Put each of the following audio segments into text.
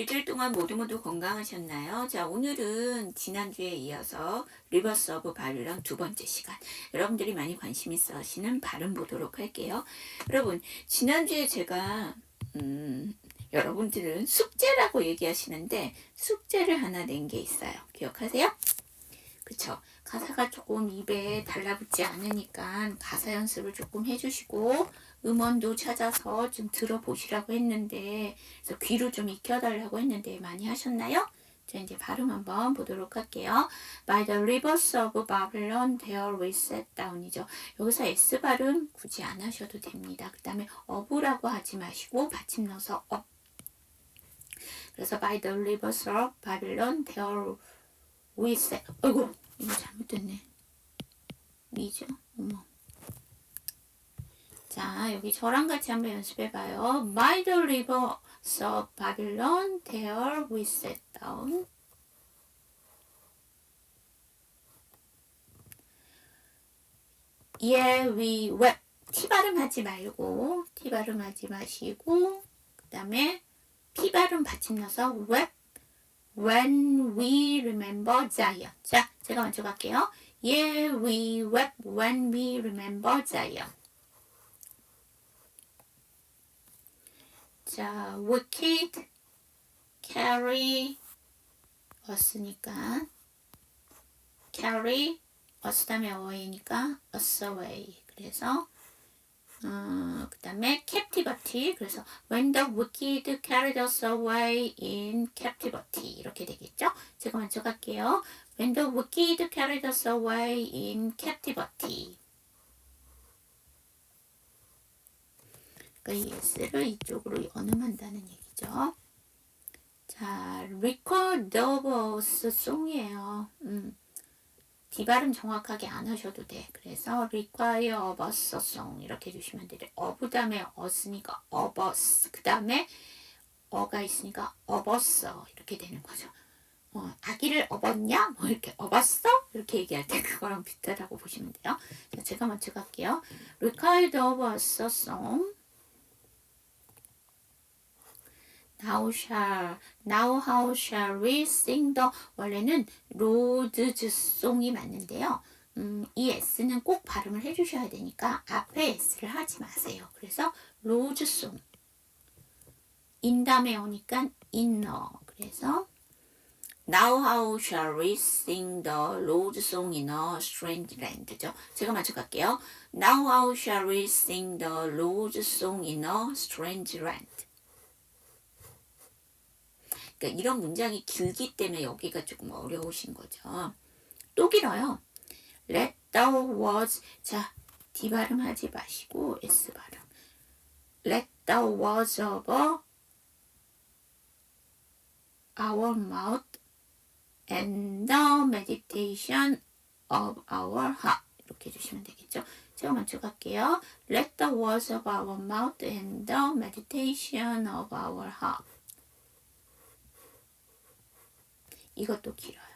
일주일 동안 모두 모두 건강하셨나요? 자, 오늘은 지난주에 이어서 리버스 오브 바빌론 두 번째 시간. 여러분들이 많이 관심 있어 하시는 발음 보도록 할게요. 여러분, 지난주에 제가, 음, 여러분들은 숙제라고 얘기하시는데, 숙제를 하나 낸 게 있어요. 기억하세요? 그쵸? 가사가 조금 입에 달라붙지 않으니까 가사 연습을 조금 해주시고, 음원도 찾아서 좀 들어보시라고 했는데 그래서 귀로 좀 익혀달라고 했는데 많이 하셨나요? 자 이제 발음 한번 보도록 할게요. By the rivers of Babylon there we sat down이죠. 여기서 S 발음 굳이 안 하셔도 됩니다. 그 다음에 of라고 하지 마시고 받침 넣어서 of 그래서 by the rivers of Babylon there we sat 어이구 이거 잘못됐네. 미죠? 어머. 자, 여기 저랑 같이 한번 연습해 봐요. By the rivers of Babylon, there we sat down. Yeah, we wept. T 발음하지 말고, T 발음하지 마시고, 그 다음에 P 발음 받침 넣어서 wept when we remember Zion. 자, 제가 먼저 갈게요. Yeah, we wept when we remember Zion. 자, wicked carry us니까 carry us 다음에 away니까 us away. 그래서 어, 그 다음에 captivity. 그래서 when the wicked carried us away in captivity. 이렇게 되겠죠? 제가 먼저 갈게요. When the wicked carried us away in captivity. 이 S를 이쪽으로 연음한다는 얘기죠. 자, record us 송이에요. 음. D 발음 정확하게 안 하셔도 돼. 그래서 require of us song 이렇게 해주시면 돼요. of 다음에 us니까 of us. 그 다음에 어가 있으니까 us 이렇게 되는 거죠. 어, 아기를 업었냐? 뭐 이렇게 업었어? 이렇게 얘기할 때 그거랑 비슷하다고 보시면 돼요. 자, 제가 먼저 갈게요. required of us song Now shall, now how shall we sing the 원래는 로드즈 송이 맞는데요. 음, 이 s는 꼭 발음을 해주셔야 되니까 앞에 s를 하지 마세요. 그래서 로즈 송. 인 다음에 오니까 inner. 그래서 Now how shall we sing the Lord's song in a strange land죠. 제가 먼저 갈게요. Now how shall we sing the Lord's song in a strange land. 그러니까 이런 문장이 길기 때문에 여기가 조금 어려우신 거죠. 또 길어요. Let the words 자 D 발음 하지 마시고 S 발음. Let the words of our mouth and the meditation of our heart 이렇게 해주시면 되겠죠. 제가 먼저 갈게요. Let the words of our mouth and the meditation of our heart 이것도 길어요.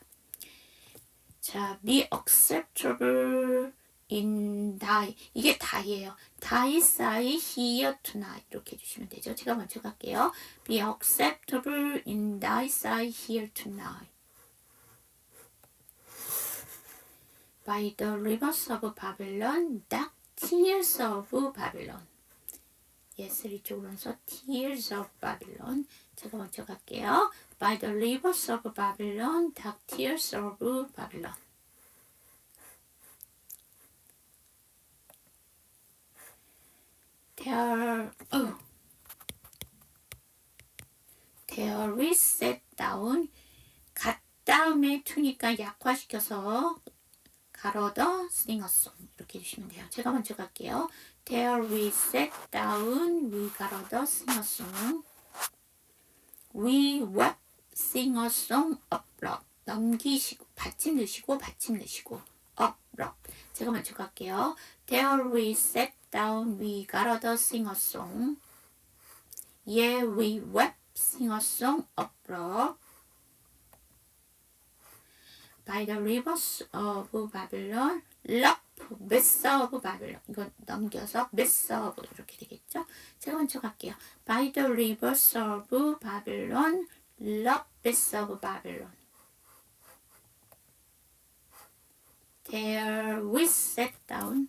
자, be acceptable in thy 이게 다이에요. thy side here tonight 이렇게 해주시면 되죠. 제가 먼저 갈게요. be acceptable in thy side here tonight. by the rivers of Babylon, dark tears of Babylon. 예스를 이쪽으로 해서 tears of Babylon. 제가 먼저 갈게요. by the rivers of Babylon, dark tears of Babylon. There, oh, there we sat down. 갓 다음에 투니까 약화시켜서 가로더 싱어송 이렇게 해주시면 돼요. 제가 먼저 갈게요. There we sat down. We 가로더 싱어송. We wept sing a song abroad. 넘기시고 받침 넣으시고 받침 넣으시고 abroad. 제가 먼저 갈게요. There we sat down. We gotta sing a song. Yeah, we wept sing a song abroad. By the rivers of Babylon, love, mess of Babylon. 이거 넘겨서 mess of 이렇게 되겠죠? 제가 먼저 갈게요. By the rivers of Babylon, Love is of Babylon. There we sat down.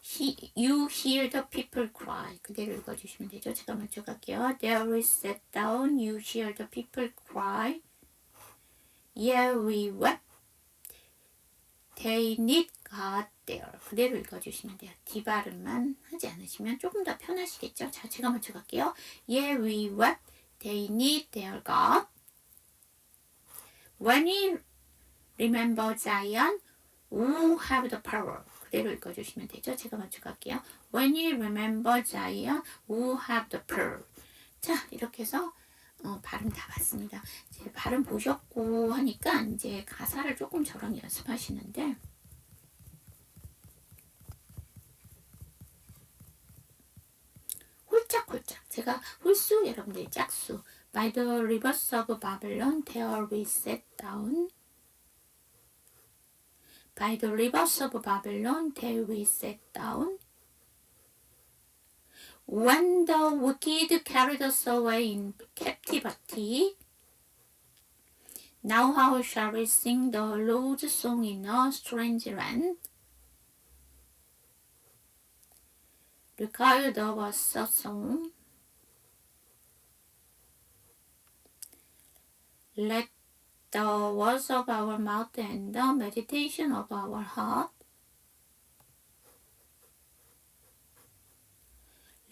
He, you hear the people cry. 그대로 읽어주시면 되죠. 제가 먼저 갈게요. There we sat down. You hear the people cry. Need God there. 그대로 읽어주시면 돼요. D 발음만 하지 않으시면 조금 더 편하시겠죠? 자, 제가 먼저 갈게요. They need their God. When we remember Zion, who have the power. 그대로 읽어주시면 되죠? 제가 먼저 갈게요. When you remember Zion, who have the pearl. 자, 이렇게 해서 어, 발음 다 봤습니다. 이제 발음 보셨고 하니까 이제 가사를 조금 저랑 연습하시는데 홀짝홀짝 제가 홀수 여러분들 짝수 By the rivers of Babylon there we sat down By the rivers of Babylon there we sat down When the wicked carried us away in captivity Now how shall we sing the Lord's song in a strange land? Required of us a song. Let the words of our mouth and the meditation of our heart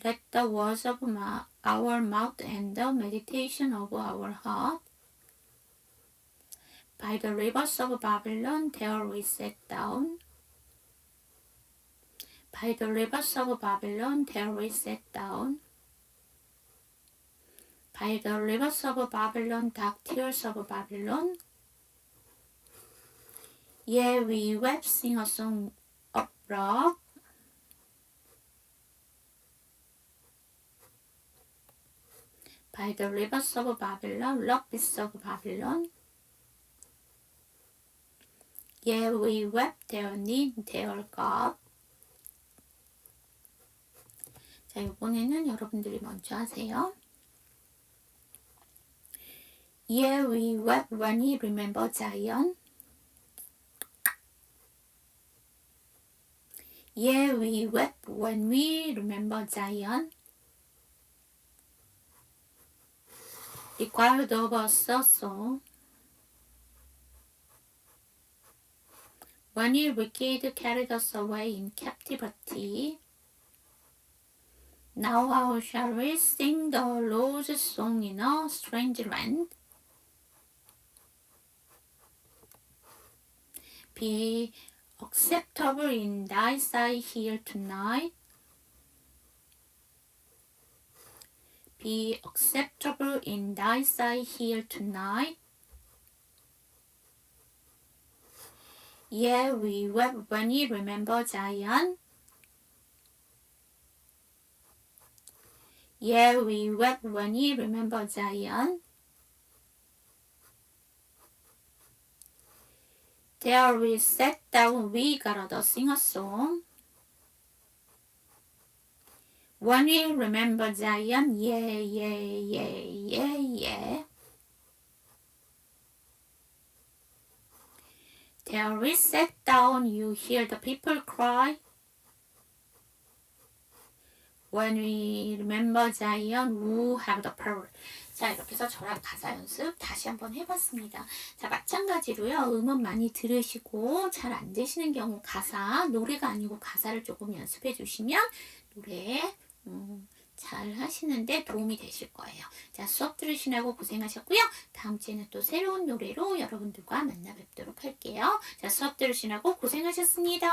Let the words of our mouth and the meditation of our heart by the rivers of Babylon there we sat down. By the rivers of Babylon there we sat down. By the rivers of Babylon, dark tears of Babylon. Yeah, we wept, sing a song of rock. By the rivers of Babylon, rock beasts of Babylon. Yeah, we wept their need, their God. 자, 이번에는 여러분들이 먼저 하세요. Yeah, we wept when we remember Zion. Yeah, we wept when we remember Zion. Required of us a song. When the wicked carried us away in captivity, now how shall we sing the Lord's song in a strange land? Be acceptable in thy sight here tonight. Be acceptable in thy sight here tonight. Yeah, we wept when you remember Zion. Yeah, we wept when you remember Zion. There we sat down, we gotta sing a song. When we remember Zion, yeah, yeah, yeah, yeah, yeah. There we sat down, you hear the people cry. When we remember Zion, who have the power. 자, 이렇게 해서 저랑 가사 연습 다시 한번 해봤습니다. 자, 마찬가지로요. 음원 많이 들으시고 잘 안 되시는 경우 가사, 노래가 아니고 가사를 조금 연습해 주시면 노래 음, 잘 하시는데 도움이 되실 거예요. 자, 수업 들으시느라고 고생하셨고요. 다음 주에는 또 새로운 노래로 여러분들과 만나 뵙도록 할게요. 자, 수업 들으시느라고 고생하셨습니다.